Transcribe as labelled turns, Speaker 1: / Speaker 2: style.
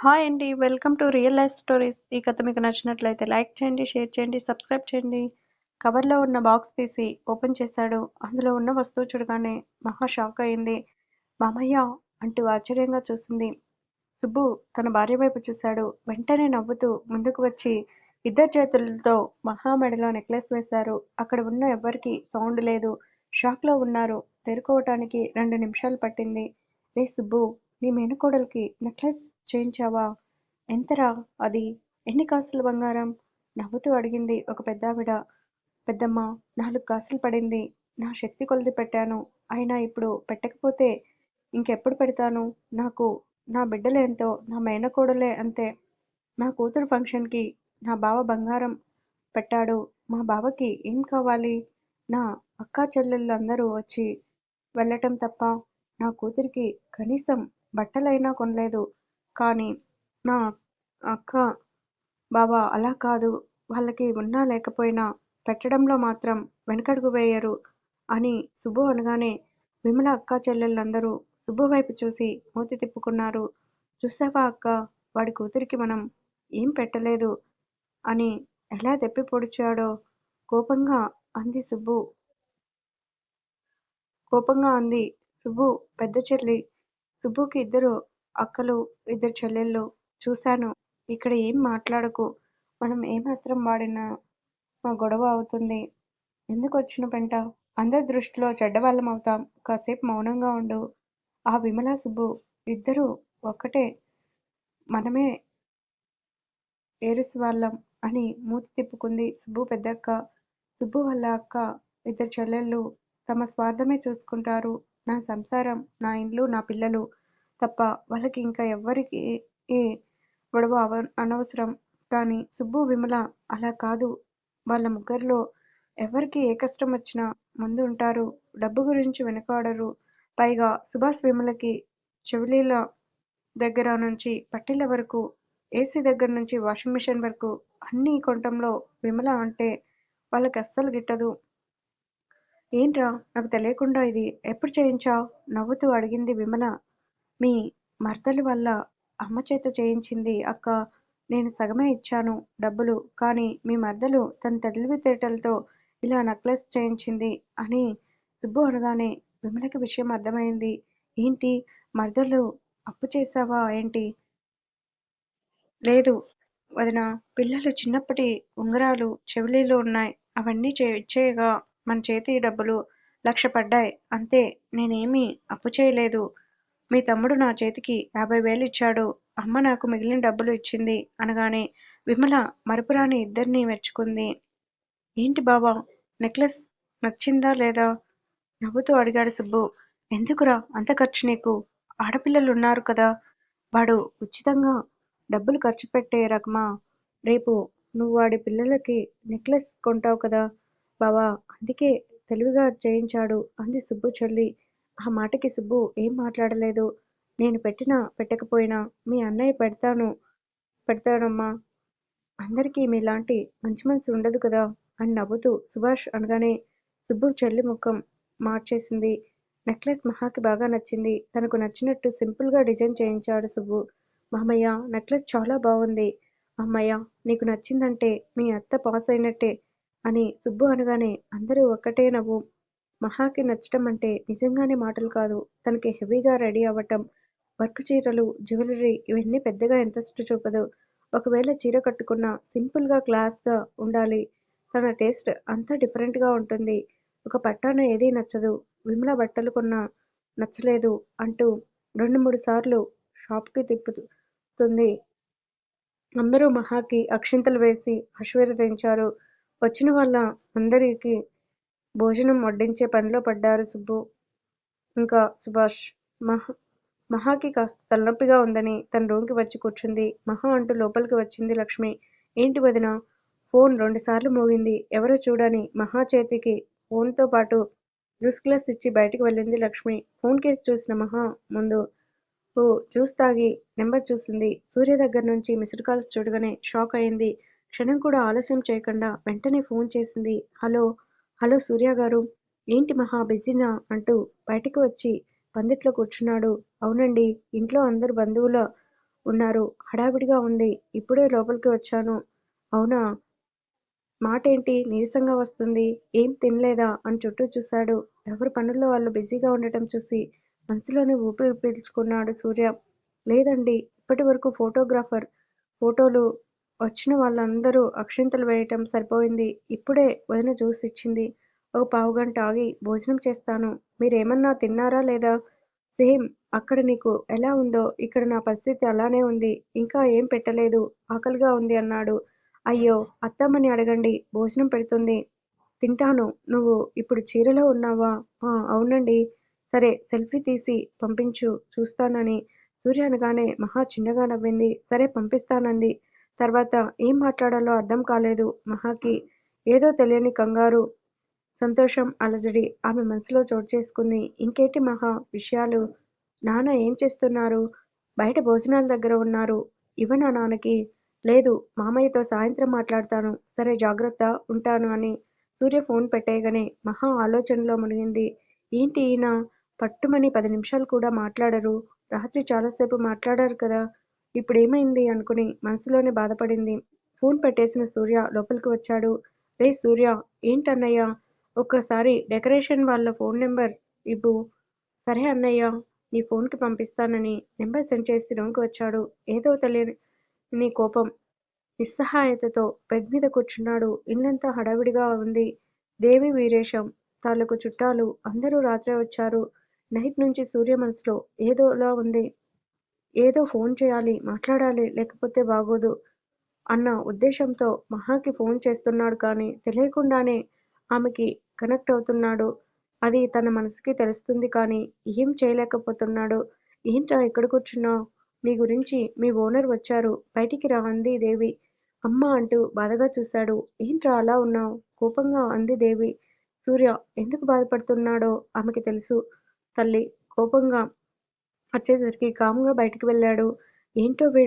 Speaker 1: Hi అండి welcome to real life stories. ఈ కథ మీకు నచ్చినట్లయితే లైక్ చేయండి షేర్ చేయండి సబ్స్క్రైబ్ చేయండి. కవర్లో ఉన్న బాక్స్ తీసి ఓపెన్ చేశాడు. అందులో ఉన్న వస్తువు చూడగానే మహా షాక్ అయింది. మామయ్య అంటూ ఆశ్చర్యంగా చూసింది. సుబ్బు తన భార్య వైపు చూశాడు. వెంటనే నవ్వుతూ ముందుకు వచ్చి ఇద్దరు చేతులతో మహా మెడలో నెక్లెస్ వేశారు. అక్కడ ఉన్న ఎవ్వరికి సౌండ్ లేదు. షాక్లో ఉన్నారు. తేరుకోవటానికి రెండు నిమిషాలు పట్టింది. రే సుబ్బు నీ మేనకోడలికి నెక్లెస్ చేయించావా? ఎంతరా అది? ఎన్ని కాసుల బంగారం? నవ్వుతూ అడిగింది ఒక పెద్దావిడ. పెద్దమ్మ నాలుగు కాసులు పడింది. నా శక్తి కొలది పెట్టాను. అయినా ఇప్పుడు పెట్టకపోతే ఇంకెప్పుడు పెడతాను? నాకు నా బిడ్డలే ఎంతో నా మేనకోడలే అంతే. నా కూతురు ఫంక్షన్కి నా బావ బంగారం పెట్టాడు. మా బావకి ఏం కావాలి? నా అక్కా చెల్లెళ్ళు అందరూ వచ్చి వెళ్ళటం తప్ప నా కూతురికి కనీసం బట్టలైనా కొనలేదు. కానీ నా అక్క బావ అలా కాదు. వాళ్ళకి ఉన్నా లేకపోయినా పెట్టడంలో మాత్రం వెనకడుగు వేయరు అని సుబ్బు అనగానే విమల అక్క చెల్లెళ్ళందరూ సుబ్బు వైపు చూసి మూతి తిప్పుకున్నారు. చూసావా అక్క వాడి కూతురికి మనం ఏం పెట్టలేదు అని ఎలా తెప్పి పొడిచాడో కోపంగా అంది సుబ్బు. కోపంగా అంది సుబ్బు పెద్ద చెల్లి. సుబ్బుకి ఇద్దరు అక్కలు ఇద్దరు చెల్లెళ్ళు. చూశాను. ఇక్కడ ఏం మాట్లాడకు. మనం ఏమాత్రం వాడినా మా గొడవ అవుతుంది. ఎందుకు వచ్చిన పెంట? అందరి దృష్టిలో చెడ్డవాళ్ళం అవుతాం కాసేపు మౌనంగా ఉండు. ఆ విమలా సుబ్బు ఇద్దరు ఒక్కటే. మనమే ఏరుసు వాళ్ళం అని మూతి తిప్పుకుంది సుబ్బు పెద్దక్క. సుబ్బు వాళ్ళ అక్క ఇద్దరు చెల్లెళ్ళు తమ స్వార్థమే చూసుకుంటారు. నా సంసారం నా ఇల్లు నా పిల్లలు తప్ప వాళ్ళకి ఇంకా ఎవ్వరికి గొడవ అవ అనవసరం. కానీ సుబ్బు విమల అలా కాదు. వాళ్ళ ముగ్గురిలో ఎవరికి ఏ కష్టం వచ్చినా ముందు ఉంటారు. డబ్బు గురించి వెనకాడరు. పైగా సుభాష్ విమలకి చెవిలీల దగ్గర నుంచి పట్టీల వరకు ఏసీ దగ్గర నుంచి వాషింగ్ మిషన్ వరకు అన్నీ కొనటంలో విమల అంటే వాళ్ళకి అస్సలు గిట్టదు. ఏంట్రా? నాకు తెలియకుండా ఇది ఎప్పుడు చేయించావు? నవ్వుతూ అడిగింది విమల. మీ మర్దలు వల్ల అమ్మ చేత చేయించింది అక్క నేను సగమే ఇచ్చాను డబ్బులు కానీ మీ మర్దలు తన తెలివితేటలతో ఇలా నెక్లెస్ చేయించింది అని సుబ్బు అనగానే విమలకి విషయం అర్థమైంది. ఏంటి? మర్దలు అప్పు చేసావా ఏంటి? లేదు వదిన పిల్లలు చిన్నప్పటి ఉంగరాలు చెవిలీలు ఉన్నాయి. అవన్నీ చే ఇచ్చేయగా. మన చేతి డబ్బులు లక్ష పడ్డాయి అంతే నేనేమీ అప్పు చేయలేదు. మీ తమ్ముడు నా చేతికి యాభై వేలు ఇచ్చాడు. అమ్మ నాకు మిగిలిన డబ్బులు ఇచ్చింది అనగానే విమల మరపురాని ఇద్దరిని మెచ్చుకుంది. ఏంటి బాబా నెక్లెస్ నచ్చిందా లేదా? నవ్వుతూ అడిగాడు సుబ్బు. ఎందుకురా అంత ఖర్చు నీకు? ఆడపిల్లలు ఉన్నారు కదా. వాడు ఉచితంగా డబ్బులు ఖర్చు పెట్టే రకమా? రేపు నువ్వు వాడి పిల్లలకి నెక్లెస్ కొంటావు కదా. బావా అందుకే తెలివిగా చేయించాడు అంది సుబ్బు చెల్లి. ఆ మాటకి సుబ్బు ఏం మాట్లాడలేదు. నేను పెట్టినా పెట్టకపోయినా మీ అన్నయ్య పెడతాను పెడతాడమ్మా. అందరికీ మీలాంటి మంచి మనసు ఉండదు కదా అని నవ్వుతూ సుభాష్ అనగానే సుబ్బు చెల్లి ముఖం మార్చేసింది. నెక్లెస్ మహాకి బాగా నచ్చింది. తనకు నచ్చినట్టు సింపుల్గా డిజైన్ చేయించాడు సుబ్బు. మామయ్య నెక్లెస్ చాలా బాగుంది అమ్మయ్య నీకు నచ్చిందంటే మీ అత్త పాస్ అయినట్టే. అని సుబ్బు అనగానే అందరూ ఒక్కటే నవ్వు. మహాకి నచ్చటం అంటే నిజంగానే మాటలు కాదు. తనకి హెవీగా రెడీ అవ్వటం వర్క్ చీరలు జ్యువెలరీ ఇవన్నీ పెద్దగా ఇంట్రెస్ట్ చూపదు. ఒకవేళ చీర కట్టుకున్నా సింపుల్గా క్లాస్గా ఉండాలి. తన టేస్ట్ అంతా డిఫరెంట్గా ఉంటుంది. ఒక పట్టాన ఏదీ నచ్చదు. విమల బట్టలు కొన్నా నచ్చలేదు అంటూ రెండు మూడు సార్లు షాప్కి తిప్పుతుంది. అందరూ మహాకి అక్షింతలు వేసి ఆశీర్వదించారు. వచ్చిన వాళ్ళ అందరికీ భోజనం వడ్డించే పనిలో పడ్డారు సుబ్బు. ఇంకా సుభాష్ మహా మహాకి కాస్త తలనొప్పిగా ఉందని తన రూమ్కి వచ్చి కూర్చుంది. మహా అంటూ లోపలికి వచ్చింది లక్ష్మి. ఏంటి వదిన? ఫోన్ రెండుసార్లు మోగింది. ఎవరో చూడని మహా చేతికి ఫోన్తో పాటు జ్యూస్ గ్లాస్ ఇచ్చి బయటికి వెళ్ళింది లక్ష్మి. ఫోన్ కేసు చూసిన మహా ముందు ఓ జ్యూస్ తాగి నెంబర్ చూసింది. సూర్య దగ్గర నుంచి మిస్డ్ కాల్స్ చూడగానే షాక్ అయింది. క్షణం కూడా ఆలస్యం చేయకుండా వెంటనే ఫోన్ చేసింది హలో హలో సూర్య గారు ఏంటి మహా బిజీనా అంటూ బయటకు వచ్చి పందిట్లో కూర్చున్నాడు అవునండి ఇంట్లో అందరు బంధువులు ఉన్నారు. హడావిడిగా ఉంది. ఇప్పుడే లోపలికి వచ్చాను. అవునా? మాటేంటి నీరసంగా వస్తుంది? ఏం తినలేదా అని చుట్టూ చూశాడు. ఎవరి పనుల్లో వాళ్ళు బిజీగా ఉండటం చూసి మనసులోనే ఊపిరి పీల్చుకున్నాడు సూర్య. ఇప్పటి వరకు ఫోటోగ్రాఫర్ ఫోటోలు వచ్చిన వాళ్ళందరూ అక్షింతలు వేయటం సరిపోయింది. ఇప్పుడే వదిన జ్యూస్ ఇచ్చింది. ఒక పావుగంట ఆగి భోజనం చేస్తాను. మీరేమన్నా తిన్నారా లేదా? సేమ్ అక్కడ నీకు ఎలా ఉందో ఇక్కడ నా పరిస్థితి అలానే ఉంది. ఇంకా ఏం పెట్టలేదు. ఆకలిగా ఉంది అన్నాడు. అయ్యో అత్తమ్మని అడగండి భోజనం పెడుతుంది. తింటాను. నువ్వు ఇప్పుడు చీరలో ఉన్నావా? అవునండి సరే సెల్ఫీ తీసి పంపించు చూస్తానని సూర్య అనగానే మహా చిన్నగా నవ్వింది. సరే పంపిస్తానంది. తర్వాత ఏం మాట్లాడాలో అర్థం కాలేదు మహాకి. ఏదో తెలియని కంగారు, సంతోషం అలజడి ఆమె మనసులో చోటు చేసుకుంది ఇంకేంటి మహా విషయాలు? నాన్న ఏం చేస్తున్నారు? బయట భోజనాల దగ్గర ఉన్నారు. ఇవ్వనా నాన్నకి? లేదు మామయ్యతో సాయంత్రం మాట్లాడతాను. సరే జాగ్రత్త. ఉంటాను అని సూర్య ఫోన్ పెట్టేయగానే మహా ఆలోచనలో మునిగింది. ఏంటి ఈయన పట్టుమని పది నిమిషాలు కూడా మాట్లాడరు. రాత్రి చాలాసేపు మాట్లాడారు కదా! ఇప్పుడేమైంది అనుకుని మనసులోనే బాధపడింది. ఫోన్ పెట్టేసిన సూర్య లోపలికి వచ్చాడు. రే సూర్య ఏంటన్నయ్య ఒక్కసారి డెకరేషన్ వాళ్ళ ఫోన్ నెంబర్ ఇవ్వు. సరే అన్నయ్య నీ ఫోన్కి పంపిస్తానని నెంబర్ సెండ్ చేసి రూమ్కి వచ్చాడు. ఏదో తెలియని కోపం, నిస్సహాయతతో బెడ్ మీద కూర్చున్నాడు. ఇల్లంతా హడావిడిగా ఉంది. దేవి వీరేశం తాలూకు చుట్టాలు అందరూ రాత్రే వచ్చారు. నైట్ నుంచి సూర్య మనసులో ఏదోలా ఉంది. ఏదో ఫోన్ చేయాలి, మాట్లాడాలి లేకపోతే బాగోదు అన్న ఉద్దేశంతో మహాకి ఫోన్ చేస్తున్నాడు కానీ తెలియకుండానే ఆమెకి కనెక్ట్ అవుతున్నాడు. అది తన మనసుకి తెలుస్తుంది కానీ ఏం చేయలేకపోతున్నాడు. ఏంట్రా ఇక్కడ కూర్చున్నావ్? నీ గురించి మీ ఓనర్ వచ్చారు. బయటికి రా అంది దేవి. అమ్మా అంటూ బాధగా చూశాడు. ఏంట్రా అలా ఉన్నావ్? కోపంగా అంది దేవి. సూర్య ఎందుకు బాధపడుతున్నాడో ఆమెకి తెలుసు తల్లీ. కోపంగా వచ్చేసరికి కామ్గా బయటికి వెళ్ళాడు. ఏంటో వీడు